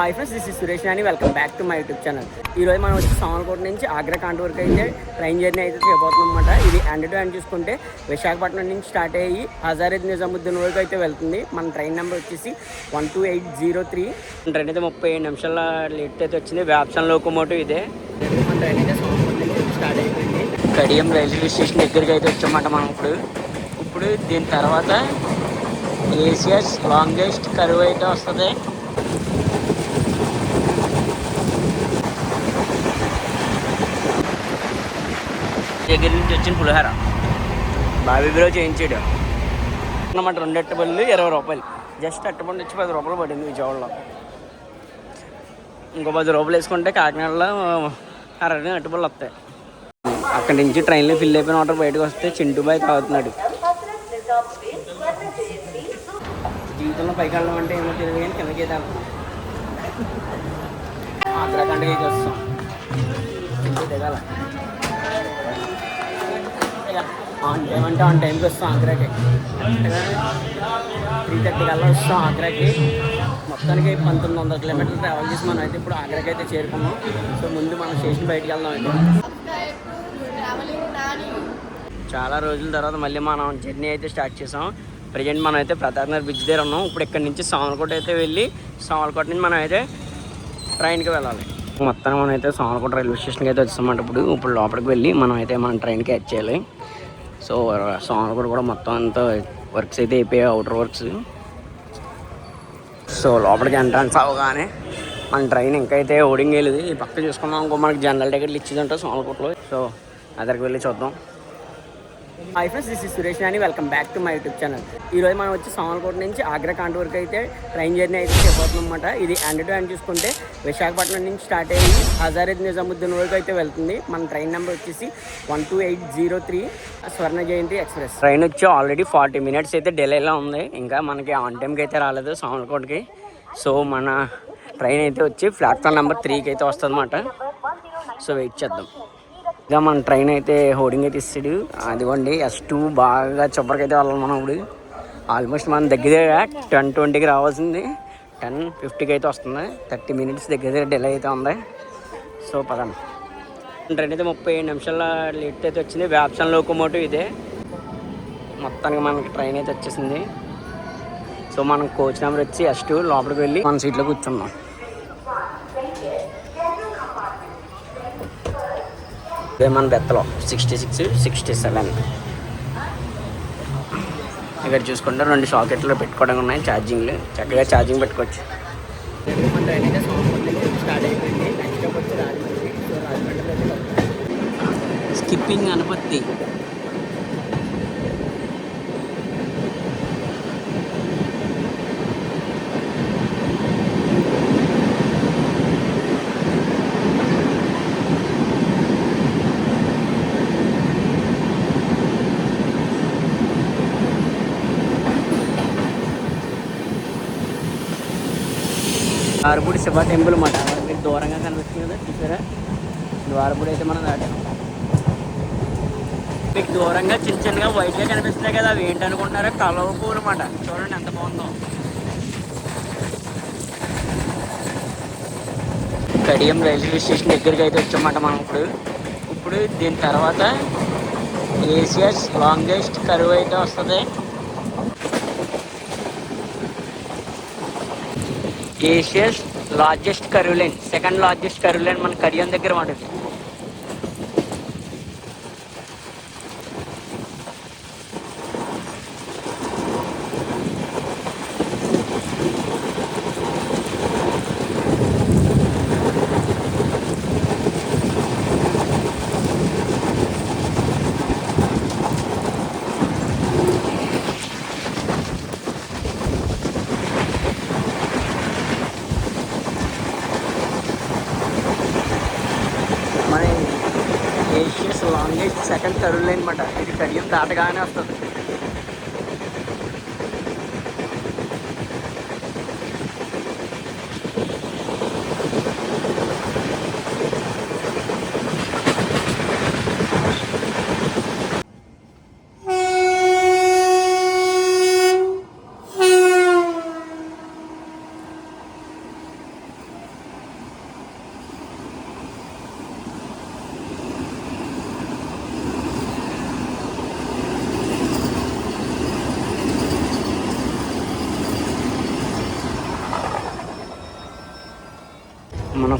Hi friends this is Suresh అని welcome back to my YouTube channel ఈ రోజు మనం వచ్చి సామర్కోట నుంచి ఆగ్రా కాంట్ వరకు అయితే ట్రైన్ జర్నీ అయితే చేయబోతున్నాం అనమాట ఇది ఎండ్ టు ఎండ్ చూసుకుంటే విశాఖపట్నం నుంచి స్టార్ట్ అయ్యి హజారత్ నిజాముద్దీన్ వరకు అయితే వెళ్తుంది. మన ట్రైన్ నెంబర్ వచ్చేసి one two eight zero three train అయితే ముప్పై ఏడు నిమిషాల లేట్ అయితే వచ్చింది. వ్యాప్సన్ లోకోమోటివ్ ఇదే. మన ట్రైన్ అయితే సామర్కోట నుంచి స్టార్ట్ అయిపోయింది. కడియం రైల్వే స్టేషన్ దగ్గరికి అయితే వచ్చామంట మనం ఇప్పుడు. ఇప్పుడు దీని తర్వాత ఏసియస్ లాంగెస్ట్ కరువు అయితే వస్తుంది. దగ్గర నుంచి వచ్చిన పులిహార. బాబీలో చేయించాడు. అన్నమాట రెండు అట్టపళ్ళు ఇరవై రూపాయలు. జస్ట్ అట్టపండు వచ్చి పది రూపాయలు పడింది విజయవాడలో. ఇంకో పది రూపాయలు వేసుకుంటే కాకినాడలో అరవై అట్టపళ్ళు వస్తాయి. అక్కడి నుంచి ట్రైన్లో ఫిల్ అయిపోయిన వాటర్ బయటకు వస్తే చింటూ బాయ్ తాగుతున్నాడు. జీవితంలో పైకి వెళ్ళడం అంటే ఏమో తెలియదు కానీ కిందకి అయితే ఆంధ్రాఖండ్కి వస్తాం దిగాల. ఆన్ టైం అంటే ఆన్ టైంకి వస్తాం ఆగ్రాకి? త్రీ థర్టీ కల్లా వస్తాం ఆగ్రాకి. మొత్తానికి పంతొమ్మిది వందల కిలోమీటర్లు ట్రావెల్ చేసి మనం అయితే ఇప్పుడు ఆగ్రాకి అయితే చేరుకున్నాం. సో ముందు మనం స్టేషన్ బయటికి వెళ్దాం అయితే. చాలా రోజుల తర్వాత మళ్ళీ మనం జర్నీ అయితే స్టార్ట్ చేసాం. ప్రజెంట్ మనం అయితే ప్రతాప్ నగర్ బ్రిడ్జ్ దగ్గర ఉన్నాం. ఇప్పుడు ఇక్కడ నుంచి సామలకోట అయితే వెళ్ళి సామలకోట నుంచి మనం అయితే ట్రైన్కి వెళ్ళాలి. మొత్తం మనం అయితే సోమలకోట రైల్వే స్టేషన్కి అయితే వచ్చామంట ఇప్పుడు ఇప్పుడు లోపలికి వెళ్ళి మనం అయితే మనం ట్రైన్కి క్యాచ్ చేయాలి. సో సోమలకోట కూడా మొత్తం అంతా వర్క్స్ అయితే అయిపోయాయి అవుటర్ వర్క్స్ సో లోపలికి ఎంట్రన్స్ అవగానే మన ట్రైన్ ఇంకా అయితే ఓడింగ్ వెళ్ళేది ఈ పక్క చూసుకున్నాం ఇంకో మనకి జనరల్ టికెట్లు ఇచ్చిందంట సోమలకోటలో. సో అదరికి వెళ్ళి చూద్దాం. Hi friends this is Suresh అని welcome back to my YouTube channel ఈ రోజు మనం వచ్చి సామలకోట నుంచి ఆగ్రా కాంట్ వరకు అయితే ట్రైన్ జర్నీ అయితే చేయబోతున్నాం అనమాట ఇది ఎండ్ టు ఎండ్ చూసుకుంటే విశాఖపట్నం నుంచి స్టార్ట్ అయ్యి హజారత్ నిజాముద్దీన్ వరకు అయితే వెళ్తుంది. మన ట్రైన్ నెంబర్ వచ్చేసి one two eight zero three Swarna Jayanti express train వచ్చి ఆల్రెడీ ఫార్టీ మినిట్స్ అయితే డిలేలో ఉంది. ఇంకా మనకి ఆన్ టైంకి అయితే రాలేదు సామలకోటకి. సో మన ట్రైన్ అయితే వచ్చి ప్లాట్ఫామ్ నెంబర్ త్రీకి అయితే వస్తుంది అనమాట సో వెయిట్ చేద్దాం. ఇక మన ట్రైన్ అయితే హోర్డింగ్ అయితే ఇస్తాడు. అదిగోండి ఎస్ టూ బాగా చివరికి అయితే వెళ్ళాలి మనం ఇప్పుడు. ఆల్మోస్ట్ మనం దగ్గర టెన్ ట్వంటీకి రావాల్సింది. టెన్ ఫిఫ్టీకి అయితే వస్తుంది. థర్టీ మినిట్స్ దగ్గర దగ్గర డిలే అయితే ఉంది. సో పదం ట్రైన్ అయితే ముప్పై ఏడు నిమిషాల లేట్ అయితే వచ్చింది. వ్యాప్షన్ లోకోమోటివ్ ఇదే. మొత్తానికి మనకి ట్రైన్ అయితే వచ్చేసింది. సో మనం కోచ్ నెంబర్ వచ్చి ఎస్ టూ లోపలికి వెళ్ళి మన సీట్లో కూర్చున్నాం. ఇదే మన బెత్తలో సిక్స్టీ సిక్స్ సిక్స్టీ సెవెన్ ఇక్కడ చూసుకుంటే రెండు షాకెట్లు పెట్టుకోవడానికి ఉన్నాయి ఛార్జింగ్లు చక్కగా ఛార్జింగ్ పెట్టుకోవచ్చు. స్కిప్పింగ్ అనుపత్తి ద్వారపూడి శివ టెంపుల్ అన్నమాట మీకు దూరంగా కనిపిస్తుంది కదా చూసారా ద్వారపూడి అయితే మనం దాటాం. మీకు దూరంగా చిన్న చిన్నగా వైట్గా కనిపిస్తున్నాయి కదా అవి ఏంటనుకుంటున్నారా కలవ పూలు అన్నమాట చూడండి ఎంత బాగుందో. కడియం రైల్వే స్టేషన్ దగ్గరికి అయితే వచ్చామంట మనం ఇప్పుడు. ఇప్పుడు దీని తర్వాత ఏసియస్ లాంగెస్ట్ కరువు అయితే వస్తుంది. ఏషియస్ లార్జెస్ట్ కరువు సెకండ్ లార్జెస్ట్ కరువు లైన్ మన కడియం దగ్గర ఉంటుంది మన ఏషియస్ లాంగెస్ట్ సెకండ్ కరువు లైన్ అనమాట ఇది కడియం దాటగానే వస్తుంది.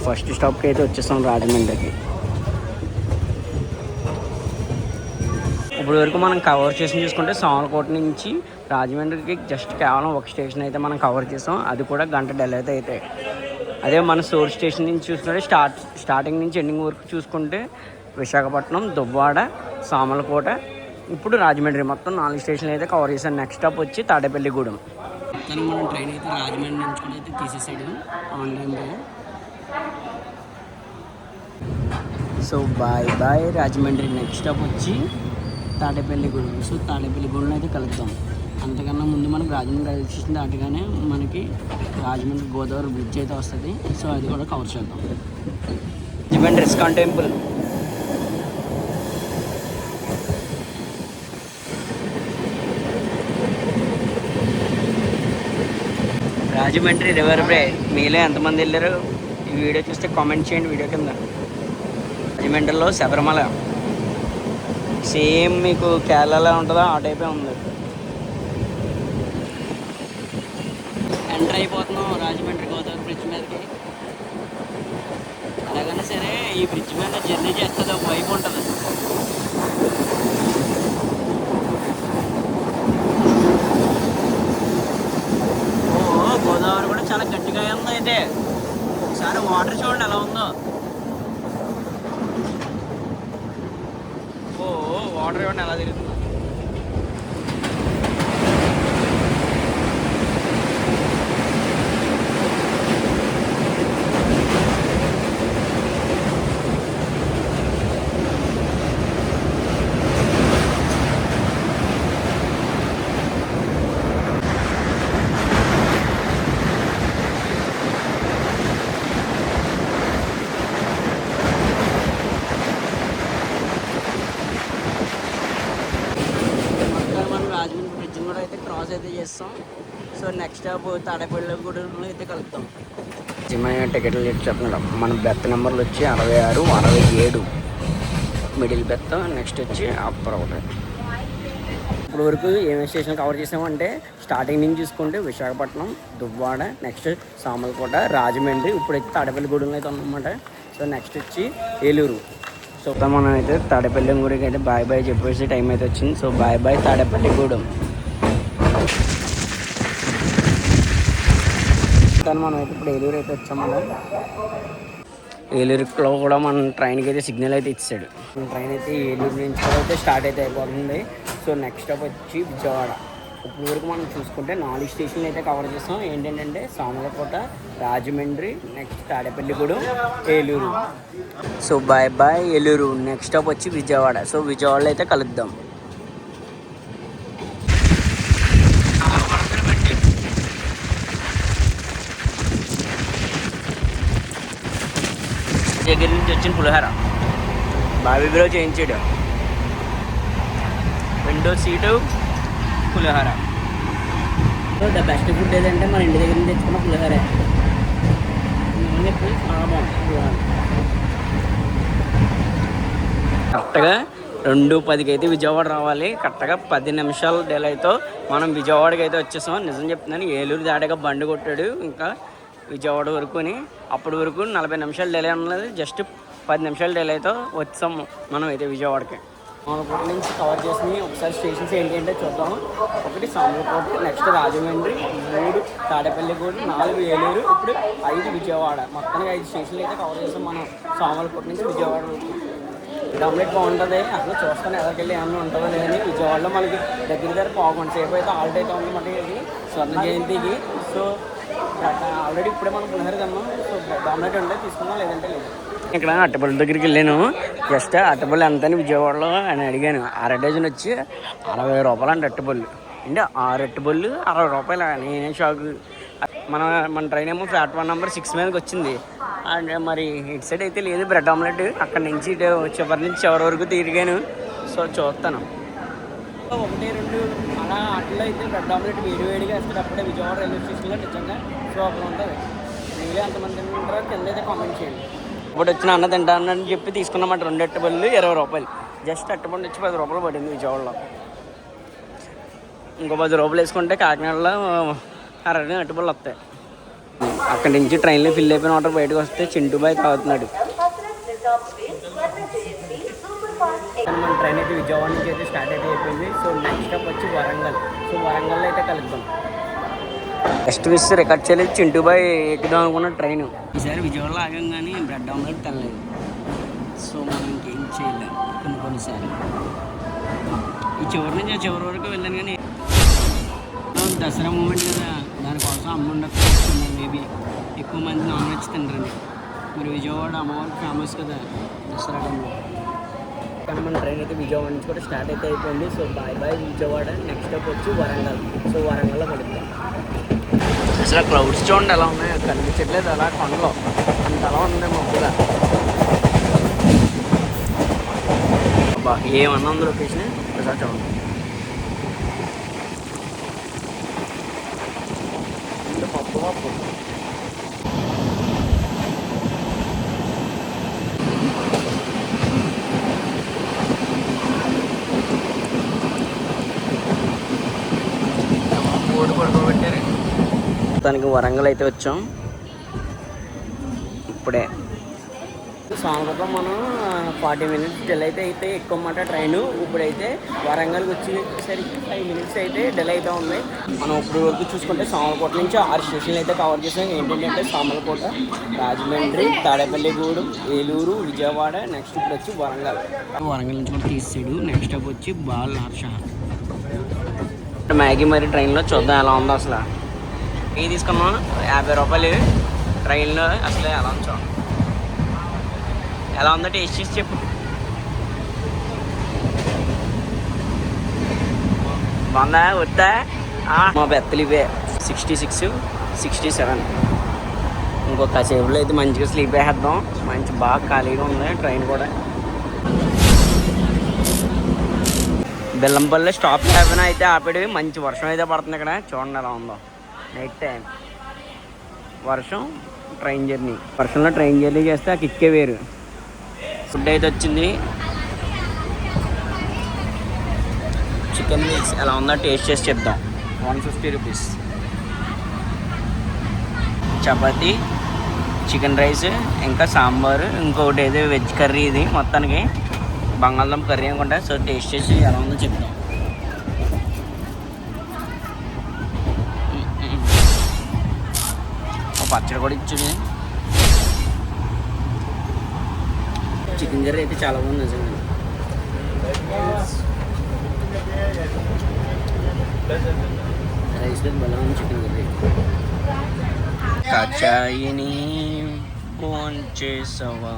ఫస్ట్ స్టాప్కి అయితే వచ్చేస్తాం రాజమండ్రికి. ఇప్పుడు వరకు మనం కవర్ చేసి చూసుకుంటే సామలకోట నుంచి రాజమండ్రికి జస్ట్ కేవలం ఒక స్టేషన్ అయితే మనం కవర్ చేసాం. అది కూడా గంట డెల్ అయితే అయితే. అదే మన సోర్స్ స్టేషన్ నుంచి చూసుకుంటే స్టార్ట్ స్టార్టింగ్ నుంచి ఎండింగ్ వరకు చూసుకుంటే విశాఖపట్నం దువ్వాడ సామలకోట ఇప్పుడు రాజమండ్రి మొత్తం నాలుగు స్టేషన్లు అయితే కవర్ చేశాను నెక్స్ట్ స్టాప్ వచ్చి తాడేపల్లిగూడెం. కానీ మనం ట్రైన్ అయితే రాజమండ్రి నుంచి కూడా అయితే తీసేసాడు. ఆన్లైన్లో so bye bye Rajahmundry next stop వచ్చి తాడేపల్లిగూడెం సో తాడేపల్లిగూడెం అయితే కలుద్దాం. అంతకన్నా ముందు మనకు రాజమండ్రి రైల్వే స్టేషన్ దాటగానే మనకి రాజమండ్రి గోదావరి బ్రిడ్జ్ అయితే వస్తుంది. సో అది కూడా కవర్ చేద్దాం. రాజమండ్రి ఇస్కాన్ టెంపుల్ రాజమండ్రి రివర్ బ్రే మీలో ఎంతమంది వెళ్ళారు? ఈ వీడియో చూస్తే కామెంట్ చేయండి వీడియో కింద. రాజమండ్రిలో శబరిమల. సేమ్ మీకు కేరళలో ఉంటుందో? ఆ టైపే ఉంది. ఎంటర్ అయిపోతున్నాం రాజమండ్రి గోదావరి బ్రిడ్జ్ మీదకి. అలాగనే సరే ఈ బ్రిడ్జ్ మీద జర్నీ చేస్తుంది ఒక వైపు ఉంటుంది. ఓ గోదావరి కూడా చాలా గట్టిగా ఉంది అయితే. ఒకసారి వాటర్ చూడండి ఎలా ఉందో. ఓ వాటర్ చూడండి ఎలా తిరుగుతుంది మొత్తం మనం రాజమండ్రి బ్రిడ్జ్ కూడా అయితే క్రాస్ అయితే చేస్తాం సో నెక్స్ట్ స్టాప్ తాడేపల్లి గూడెంలో అయితే కలుపుతాం నిజమైన టికెట్లు రేట్ చెప్తున్నాడు. మన బెత్త నెంబర్లు వచ్చి అరవై ఆరు అరవై ఏడు. మిడిల్ బెత్త నెక్స్ట్ వచ్చి అప్పర్ ఒకటి. ఇప్పుడు వరకు ఏమేమి స్టేషన్ కవర్ చేసామంటే స్టార్టింగ్ నుంచి చూసుకుంటే విశాఖపట్నం దువ్వాడ నెక్స్ట్ సామలకోట రాజమండ్రి ఇప్పుడు అయితే తాడేపల్లిగూడెంలో అయితే ఉన్నమాట సో నెక్స్ట్ వచ్చి ఏలూరు. సో మనం అయితే తాడేపల్లి గుడికి అయితే బాయ్ బాయ్ చెప్పేసి టైం అయితే వచ్చింది. సో బాయ్ బాయ్ తాడేపల్లిగూడెం కానీ మనం అయితే ఇప్పుడు ఏలూరు అయితే వచ్చాం మనం. ఏలూరులో కూడా మన ట్రైన్కి అయితే సిగ్నల్ అయితే ఇచ్చాడు. మన ట్రైన్ అయితే ఏలూరు నుంచి కూడా అయితే స్టార్ట్ అయితే అయిపోతుంది. సో నెక్స్ట్ స్టాప్ వచ్చి విజయవాడ. ఇప్పుడు వరకు మనం చూసుకుంటే నాలుగు స్టేషన్లు అయితే కవర్ చేస్తాం. ఏంటంటే Samalkot Rajahmundry next Tadepalligudem Eluru. So bye bye Eluru. Next stop వచ్చి విజయవాడ. సో విజయవాడలో అయితే కలుద్దాం దగ్గర నుంచి వచ్చిన పులిహార. బాబీలో చేయించాడు. విండో సీటు పులిహార. ద బెస్ట్ ఫుడ్ ఏదంటే మన ఇంటి దగ్గర నుంచి తెచ్చుకున్న పులిహారే. నేను చాలా కరెక్ట్గా రెండు పదికి అయితే విజయవాడ రావాలి. కరెక్ట్గా పది నిమిషాల డేలైతో మనం విజయవాడకి అయితే వచ్చేసాం. నిజం చెప్తున్నాను ఏలూరు దాటాక బండి కొట్టాడు. ఇంకా విజయవాడ వరకుని అప్పటి వరకు నలభై నిమిషాలు డేలే ఉన్నది. జస్ట్ పది నిమిషాల డేలైతే వచ్చాం మనం అయితే విజయవాడకి. సామలకోట నుంచి కవర్ చేసి ఒకసారి స్టేషన్స్ ఏంటి అంటే చూద్దాం. ఒకటి సామలకోట నెక్స్ట్ రాజమండ్రి మూడు తాడేపల్లిగూడ నాలుగు ఏలూరు ఇప్పుడు ఐదు విజయవాడ. మొత్తానికి ఐదు స్టేషన్లు అయితే కవర్ చేసాం మనం సామలకోట నుంచి విజయవాడ వరకు. బాగుంటుంది. అసలు చూస్తాను ఎదరికెళ్ళి ఏమన్నా ఉంటుందో లేదని విజయవాడలో మనకి దగ్గర దగ్గర పావుగంట సేపు అయితే ఆల్రెడీ అయితే ఉంది మనకి స్వర్ణ జయంతికి. సో ఆల్రెడీ ఇప్పుడే మనం ఉన్నారు కదా సో డబ్లెట్ ఉంటే తీసుకుందాం లేదంటే లేదు. ఇక్కడ అట్టపల్లి దగ్గరికి వెళ్ళాను. జస్ట్ అట్టపల్లి ఎంత అని విజయవాడలో అని అడిగాను. అర డజన్ వచ్చి అరవై రూపాయలు అంటే అట్టపల్లి. అంటే ఆరు అట్టపళ్ళు అరవై రూపాయలు? నేనే షాక్. మన మన ట్రైన్ ఏమో ప్లాట్ఫామ్ నెంబర్ సిక్స్ మీదకి వచ్చింది. అండ్ మరి ఇటు సైడ్ అయితే లేదు బ్రెడ్ ఆమ్లెట్. అక్కడ నుంచి ఇటు చివరి నుంచి చివరి వరకు తిరిగాను. సో చూస్తాను. ఒకటి రెండు అలా అట్లా అయితే బ్రెడ్ ఆమ్లెట్ వేడి వేడిగా వేస్తారు. అప్పుడే విజయవాడ రైల్వే స్టేషన్లో నిజంగా సో అక్కడ ఉంటుంది. మీరే ఎంతమంది ఉంటారో కింద అయితే కామెంట్ చేయండి. ఇప్పుడు వచ్చిన అన్న తింటానని చెప్పి తీసుకున్నామంట రెండు అట్టబళ్ళు ఇరవై రూపాయలు. జస్ట్ అట్టబండి వచ్చి పది రూపాయలు పడింది విజయవాడలో. ఇంకో పది రూపాయలు వేసుకుంటే కాకినాడలో అరవై అట్టుబళ్ళు వస్తాయి. అక్కడి నుంచి ట్రైన్లో ఫిల్ అయిపోయిన వాటర్ బయటకు వస్తే చింటూ బాయ్ తాగుతున్నాడు. మన ట్రైన్ అయితే విజయవాడ నుంచి అయితే స్టార్ట్ అయితే అయిపోయింది. సో నెక్స్ట్ స్టాప్ వచ్చి వరంగల్. సో వరంగల్లో అయితే కలుద్దాం. నెక్స్ట్ విస్ రికార్డ్ చేయలేదు. చింటూ బాయ్ ఎక్కుదాం అనుకున్న ట్రైన్ ఈసారి విజయవాడలో ఆగాం కానీ బ్రెడ్ ఆమ్లెట్ తినలేదు. సో మనం ఇంకేం చేయలేం. కొన్ని కొన్నిసార్లు. ఈ చివరి నుంచి ఆ చివరి వరకు వెళ్ళాను కానీ దసరా మూమెంట్ కదా. దానికోసం అమ్మ ఉండకపోవచ్చు మేబీ ఎక్కువ మంది నాన్ వెజ్ తినరండి. మరి విజయవాడ అమ్మవారికి ఫేమస్ కదా దసరా టైంలో. కానీ మన ట్రైన్ అయితే విజయవాడ నుంచి కూడా స్టార్ట్ అయితే అయిపోయింది. So bye bye Vijayawada. Next stop వచ్చి వరంగల్. సో వరంగల్లో పడుతుంది అసలు క్లౌడ్స్ చూడండి ఎలా ఉన్నాయో. కనిపించట్లేదు అలా కొండలో. అంత అలా ఉంది మబ్బుగా ఏమన్నా ఉంది లొకేషన్ ఒకసారి చూడండి ఇంత పప్పు పప్పు ఓడి పడుకోబెట్టారు మొత్తానికి వరంగల్ అయితే వచ్చాం. ఇప్పుడే. సోమవారం మనం ఫార్టీ మినిట్స్ డిలే అయితే అయితే ఎక్కువ మాట ట్రైన్ ఇప్పుడైతే వరంగల్కి వచ్చేసరికి ఫైవ్ మినిట్స్ అయితే డిలే అయితే ఉంది. మనం ఇప్పుడు వరకు చూసుకుంటే సోమలకోట నుంచి ఆరు స్టేషన్లు అయితే కవర్ చేసాం. ఏంటంటే సోమలకోట రాజమండ్రి తాడేపల్లిగూడెం ఏలూరు విజయవాడ నెక్స్ట్ ఇప్పుడు వచ్చి వరంగల్. వరంగల్ నుంచి కూడా తీసాడు నెక్స్ట్ స్టాప్ వచ్చి బాల్ హర్ష మ్యాగీ మరి ట్రైన్లో చూద్దాం ఎలా ఉందో అసలు. ఏ తీసుకున్నాం యాభై రూపాయలు ట్రైన్లో అసలు ఎలా ఉందో చూడండి ఎలా ఉందో టేస్ట్ చేసి చెప్పు. బాగుందా? వద్దా? మా బెత్తలు ఇవే. సిక్స్టీ సిక్స్ సిక్స్టీ సెవెన్ ఇంకొక కాసేపులో అయితే మంచిగా స్లీప్ వేసేద్దాం. మంచి బాగా ఖాళీగా ఉంది ట్రైన్ కూడా. బెల్లంపల్లి స్టాప్ హ్యాపీన అయితే ఆపేటివి. మంచి వర్షం అయితే పడుతుంది ఇక్కడ. చూడండి ఎలా ఉందో. నైట్ టైం వర్షం ట్రైన్ జర్నీ వర్షంలో ట్రైన్ జర్నీ చేస్తే ఆ కిక్కే వేరు. ఫుడ్ అయితే వచ్చింది. చికెన్ మీల్స్ ఎలా ఉందో? టేస్ట్ చేసి చెప్దాం. One fifty rupees chapati chicken rice ఇంకా సాంబారు ఇంకొకటి ఏదో వెజ్ కర్రీ ఇది మొత్తానికి. బంగాళదుంప కర్రీ అనుకుంటా. సో టేస్ట్ చేసి ఎలా ఉందో చెప్దాం. పచ్చడి కూడా ఇచ్చింది చికెన్ కర్రీ అయితే చాలా బాగుంది నిజంగా రైస్ బలం ఉంది చికెన్ కర్రీ కచాయిని చేసావా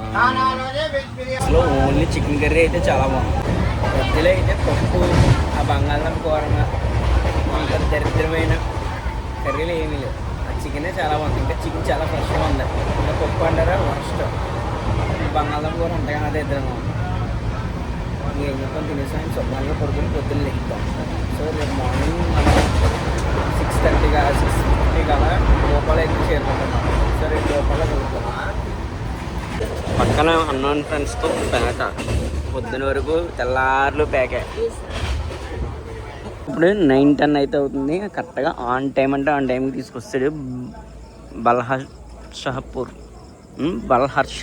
అసలు ఓన్లీ చికెన్ కర్రీ అయితే చాలా బాగుంది మధ్యలో అయితే పప్పు ఆ బంగాళదుంప కూరమ అంత దరిద్రమైన కర్రీలు ఏమీ లేవు ఆ చికెనే చాలా బాగుంది. ఇంకా చికెన్ చాలా ఫ్రెష్గా ఉంది. ఇంకా పప్పు అంటారా? వర్స్ట్ బంగాళదుంప కూర ఉంటాయి అదే ఇద్దరం. ఏం చెప్తాం తినేసాం శుభ్రంగా పడుకుని పొద్దున్న లెక్కుతాం సో రేపు మార్నింగ్ మనం సిక్స్ థర్టీగా సిక్స్ ఫిఫ్టీ కదా లోపల ఎక్కువ చేరుకుంటున్నాం. సో రేపు లోపల కలుగుతాం పక్కన అన్నోన్ ఫ్రెండ్స్తో పేక పొద్దున వరకు తెల్లార్లు పేకే ఇప్పుడు నైన్ టెన్ అయితే అవుతుంది. కరెక్ట్గా ఆన్ టైం అంటే ఆన్ టైంకి తీసుకొస్తాడు. బల్హర్షపూర్ ఉమ్, బల్హర్ష.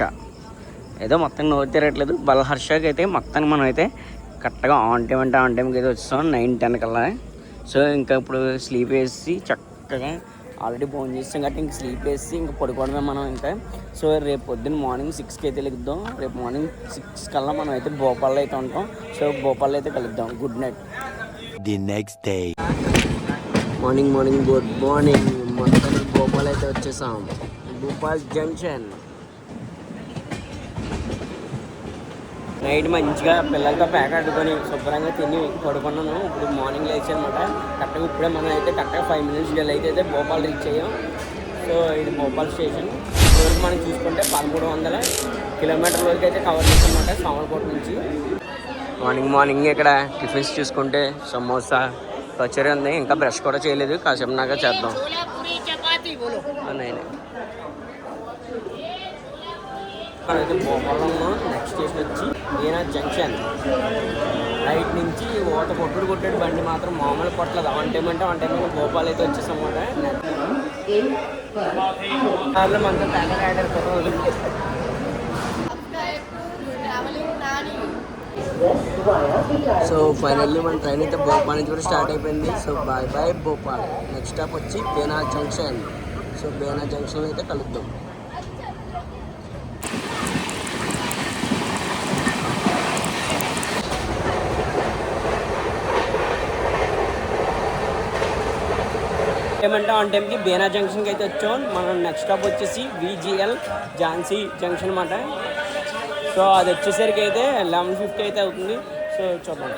ఏదో మొత్తం నోరు తిరగట్లేదు. బల్హర్షకి అయితే మొత్తం మనం అయితే కరెక్ట్గా ఆన్ టైం అంటే ఆన్ టైంకి అయితే వచ్చేస్తాం. నైన్ టెన్ కల్లా. సో ఇంకా ఇప్పుడు స్లీప్ వేసి చక్కగా ఆల్రెడీ ఫోన్ చేస్తాం కాబట్టి ఇంక స్లీప్ వేసి ఇంకా పడుకోవడమే మనం ఇంకా. సో రేపు పొద్దున్న మార్నింగ్ సిక్స్కి అయితే లెగుద్దాం. రేపు మార్నింగ్ సిక్స్ కల్లా మనం అయితే భోపాల్లో అయితే ఉంటాం. సో భోపాల్లో అయితే కలుద్దాం. Good night. The next day morning morning good morning మొత్తం భోపాల్ అయితే వచ్చేసాం. భోపాల్ జంక్షన్. నైట్ మంచిగా పిల్లలతో ప్యాక్ అడ్డుకొని శుభ్రంగా తిని పడుకున్నాను. ఇప్పుడు మార్నింగ్ లేచి అనమాట కరెక్ట్గా ఇప్పుడే మనం అయితే కరెక్ట్గా ఫైవ్ మినిట్స్ గెల్ అయితే అయితే భోపాల్ రీచ్ అయ్యాం. సో ఇది భోపాల్ స్టేషన్ ఇప్పటివరకు మనం చూసుకుంటే పదమూడు వందల కిలోమీటర్ల వరకు అయితే కవర్ చేసామన్నమాట సామర్కోట నుంచి. మార్నింగ్ మార్నింగ్ ఇక్కడ టిఫిన్స్ చూసుకుంటే సమోసా కచేరీ ఉంది. ఇంకా బ్రష్ కూడా చేయలేదు. కాసేపు నాగా చేద్దాం. నెక్స్ట్ స్టేషన్ వచ్చి మీనా జంక్షన్. రైట్ నుంచి ఓట పొట్టుడు కొట్టాడు. బండి మాత్రం మామూలు కొట్టలేదు. ఆన్ టైం అంటే ఆన్ టైం భోపాల్ అయితే వచ్చేసాము వాళ్ళు మనతో సో ఫైనల్లీ మన ట్రైన్ అయితే భోపాల్ నుంచి కూడా స్టార్ట్ అయిపోయింది. So bye bye Bhopal. Next stop వచ్చి Bina junction so Bina junction అయితే కలుద్దాం. ఏమంటే ఆన్ టైంకి బేనా జంక్షన్కి అయితే వచ్చాం. మనం నెక్స్ట్ స్టాప్ వచ్చేసి విజిఎల్ ఝాన్సీ జంక్షన్ అనమాట సో అది వచ్చేసరికి అయితే లెవెన్ ఫిఫ్టీ అయితే అవుతుంది. సో చూద్దాం.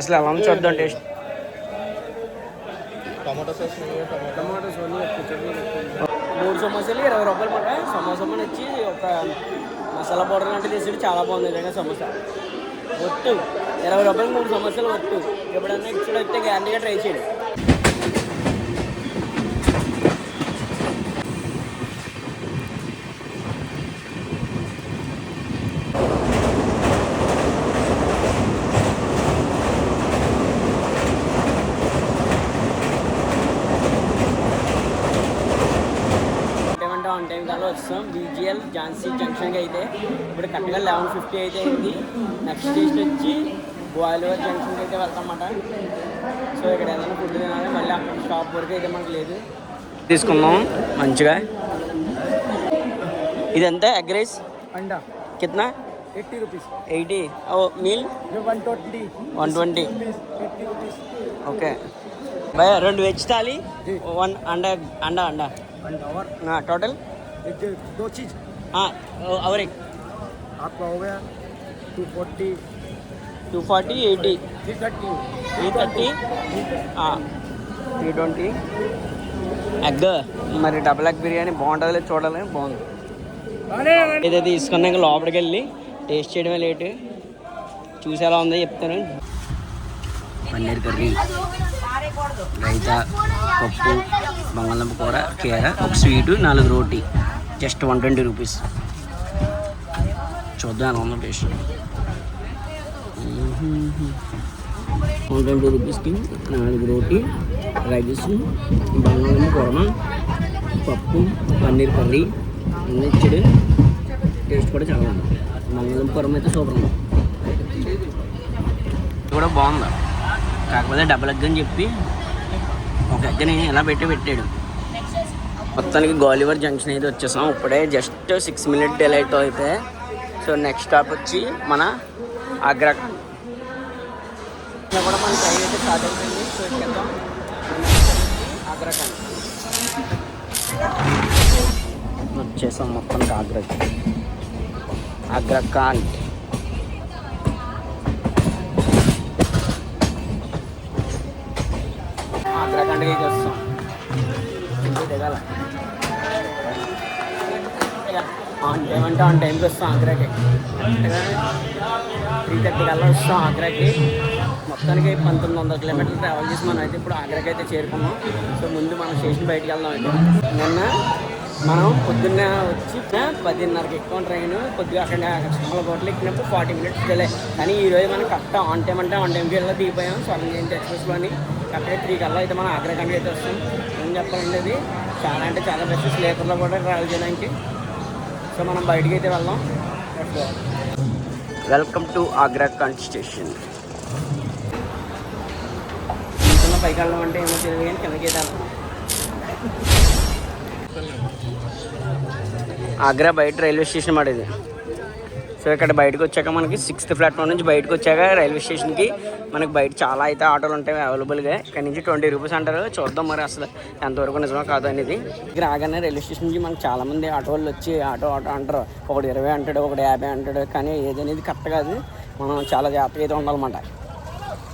అసలు ఎలా చూద్దాం టేస్ట్ మూడు సమోసాలు ఇరవై రూపాయలు పడ్డాయి. సమోసా వచ్చి ఒక మసాలా పౌడర్ లాంటివి తీసుకుంటే చాలా బాగుంది నిజంగా సమోసా. ఒట్టు. ఇరవై రూపాయలు మూడు సమోసాలు ఒట్టు. ఎప్పుడన్నా ఇచ్చి వస్తే గ్యారంటీగా ట్రై చేయండి. కోసం బీజిఎల్ ఝాన్సీ జంక్షన్కి అయితే ఇప్పుడు కరెక్ట్గా లెవెన్ ఫిఫ్టీ అయితే అయింది. నెక్స్ట్ స్టేషన్ వచ్చి గ్వాలివర్ జంక్షన్కి అయితే వెళ్తామన్నమాట. సో ఇక్కడ ఏదైనా ఫుడ్ తినాలి మళ్ళీ అక్కడ షాప్ వరకు అయితే మనకు లేదు. తీసుకుందాం మంచిగా. ఇదంతా ఎగ్ రైస్? అండా. కిतना ఎయిటీ रुपीस एटी और meal one twenty. One rupees okay. Bye రెండు వెజ్ తాలి వన్ అండా అండా అండా. టోటల్ एक दो चीज़ అవర్ ఎగ్ आपका हो गया two forty two forty eighty three thirty three thirty three twenty egg మరి డబుల్ ఎగ్ బిర్యానీ బాగుంటుంది లేదు చూడాలి బాగుంది ఏదైతే తీసుకున్నా ఇంకా లోపలికి వెళ్ళి టేస్ట్ చేయడమే లేటు చూసి ఎలా ఉందో చెప్తాను పన్నీర్ కర్రీ రైతా పప్పు బంగాళదుంప కూర కీర ఒక స్వీటు నాలుగు రోటీ Just one twenty rupees. చూద్దాను ఎలా టేస్ట్ వన్ ట్వంటీ రూపీస్కి నాలుగు రోటీ రైస్ బంగాళం కూర పప్పు పన్నీర్ కర్రీ అన్నీ ఇచ్చాడు. టేస్ట్ కూడా చాలా ఉంది బంగాళదుంప కూర అయితే సూపర్ ఉంది. కూడా బాగుంది. కాకపోతే డబల్ ఎగ్ అని చెప్పి ఒక ఎగ్గని ఎలా పెట్టి పెట్టాడు. మొత్తానికి గోలివర్ జంక్షన్ అయితే వచ్చేసాం. ఇప్పుడే జస్ట్ సిక్స్ మినిట్ డిలైట్ అయితే సో నెక్స్ట్ స్టాప్ వచ్చి మన ఆగ్రా. కూడా మన ట్రైన్ అయితే స్టార్ట్ అయిపోయింది. సో వెళ్దాం. ఆగ్రాఖాన్ వచ్చేసాం మొత్తానికి ఆగ్రా ఆగ్రాఖాన్ ఆగ్రాఖండ్కి వస్తాం దిగాల ఆన్ టైం అంటే ఆన్ టైంకి వస్తాం ఆగ్రాకి. త్రీ థర్టీ కల్లా వస్తాం ఆగ్రాకి. మొత్తానికి పంతొమ్మిది వందల కిలోమీటర్లు ట్రావెల్ చేసి మనం అయితే ఇప్పుడు ఆగ్రాకి అయితే చేరుకున్నాం. సో ముందు మనం స్టేషన్ బయటికి వెళ్దాం అయితే. నిన్న మనం పొద్దున్న వచ్చి పదిన్నరకి ఎక్కువ ట్రైన్ కొద్దిగా అక్కడ చాలా కోట్లు ఎక్కినప్పుడు ఫార్టీ మినిట్స్ వెళ్ళే కానీ ఈరోజు మనం కరెక్ట్ ఆన్ టైం అంటే ఆన్ టైంకి వెళ్ళి దిగిపోయాం. స్వర్ణ జయంతి ఎక్స్ప్రెస్లోని కరెక్ట్గా త్రీ కల్లా అయితే మనం ఆగ్రాకి అయితే వస్తాం. ఏం చెప్పాలంటే అది చాలా అంటే చాలా బెస్ట్ స్లీపర్లో కూడా ట్రావెల్ చేయడానికి. సో మనం బయటికి అయితే వెళ్దాం. Welcome to Agra Cantt station ఇంట్లో పైకి వెళ్ళడం అంటే ఏమో తెలియదు కానీ కిందకి అయితే వెళ్దాం. ఆగ్రా బయట రైల్వే స్టేషన్ మాట ఇది. సో ఇక్కడ బయటకు వచ్చాక మనకి సిక్స్త్ ప్లాట్ఫామ్ నుంచి బయటకు వచ్చాక రైల్వే స్టేషన్కి మనకి బయట చాలా అయితే ఆటోలు ఉంటాయి అవైలబుల్గా. ఇక్కడ నుంచి ట్వంటీ రూపీస్ అంటారు. చూద్దాం మరి అసలు ఎంతవరకు నిజమో కాదు అనేది. ఇక్కడ రాగానే రైల్వే స్టేషన్ నుంచి మనకి చాలామంది ఆటో వాళ్ళు వచ్చి ఆటో ఆటో అంటారు. ఒకటి ఇరవై అంటాడు ఒకటి యాభై అంటాడు. కానీ ఏదనేది కరెక్ట్ కాదు. మనం చాలా జాగ్రత్తగా అయితే ఉండాలన్నమాట.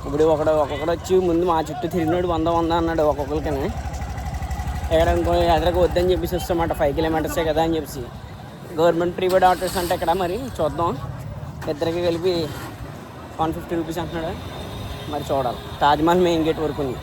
ఇప్పుడు ఒకడు ఒక్కొక్కడు వచ్చి ముందు మా చుట్టూ తిరిగినాడు వంద వంద అన్నాడు ఒక్కొక్కరికనే. ఎక్కడ ఇంకో ఎదరకు వద్దని చెప్పేసి వస్తామాట. ఫైవ్ కిలోమీటర్సే కదా అని చెప్పేసి. గవర్నమెంట్ ప్రీపెయిడ్ ఆటోస్ అంటే ఇక్కడ మరి? చూద్దాం. ఇద్దరికి కలిపి వన్ ఫిఫ్టీ రూపీస్ అంటున్నాడు. మరి చూడాలి. తాజ్మహల్ మెయిన్ గేట్ వరకు ఉంది.